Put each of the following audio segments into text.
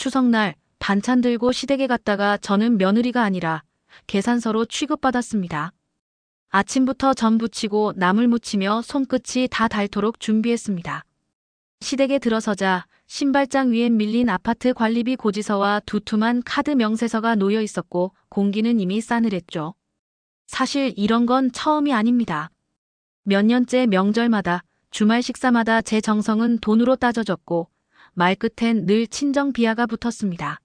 추석날 반찬 들고 시댁에 갔다가 저는 며느리가 아니라 계산서로 취급받았습니다. 아침부터 전 부치고 나물 무치며 손끝이 다 닳도록 준비했습니다. 시댁에 들어서자 신발장 위엔 밀린 아파트 관리비 고지서와 두툼한 카드 명세서가 놓여 있었고 공기는 이미 싸늘했죠. 사실 이런 건 처음이 아닙니다. 몇 년째 명절마다 주말 식사마다 제 정성은 돈으로 따져졌고 말끝엔 늘 친정 비하가 붙었습니다.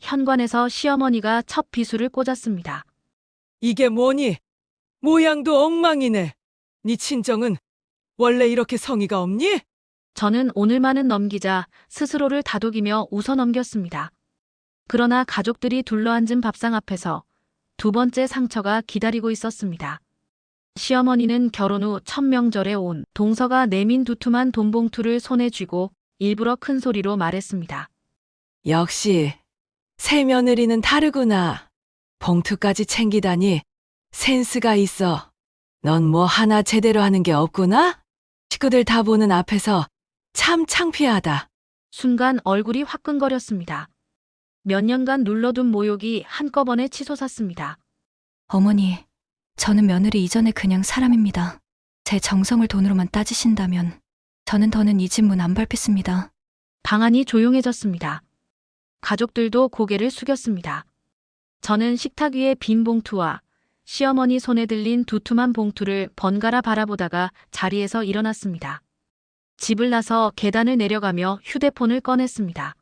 현관에서 시어머니가 첫 비수를 꽂았습니다. 이게 뭐니? 모양도 엉망이네. 네 친정은 원래 이렇게 성의가 없니? 저는 오늘만은 넘기자 스스로를 다독이며 웃어 넘겼습니다. 그러나 가족들이 둘러앉은 밥상 앞에서 두 번째 상처가 기다리고 있었습니다. 시어머니는 결혼 후첫 명절에 온 동서가 내민 두툼한 돈봉투를 손에 쥐고 일부러 큰 소리로 말했습니다. 역시 새 며느리는 다르구나. 봉투까지 챙기다니 센스가 있어. 넌 뭐 하나 제대로 하는 게 없구나? 식구들 다 보는 앞에서 참 창피하다. 순간 얼굴이 화끈거렸습니다. 몇 년간 눌러둔 모욕이 한꺼번에 치솟았습니다. 어머니, 저는 며느리 이전에 그냥 사람입니다. 제 정성을 돈으로만 따지신다면 저는 더는 이 집문 안 밟겠습니다. 방안이 조용해졌습니다. 가족들도 고개를 숙였습니다. 저는 식탁 위에 빈 봉투와 시어머니 손에 들린 두툼한 봉투를 번갈아 바라보다가 자리에서 일어났습니다. 집을 나서 계단을 내려가며 휴대폰을 꺼냈습니다.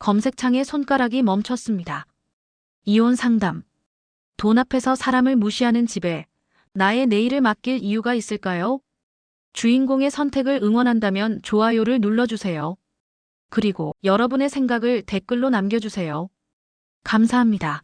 검색창에 손가락이 멈췄습니다. 이혼 상담. 돈 앞에서 사람을 무시하는 집에 나의 내일을 맡길 이유가 있을까요? 주인공의 선택을 응원한다면 좋아요를 눌러주세요. 그리고 여러분의 생각을 댓글로 남겨주세요. 감사합니다.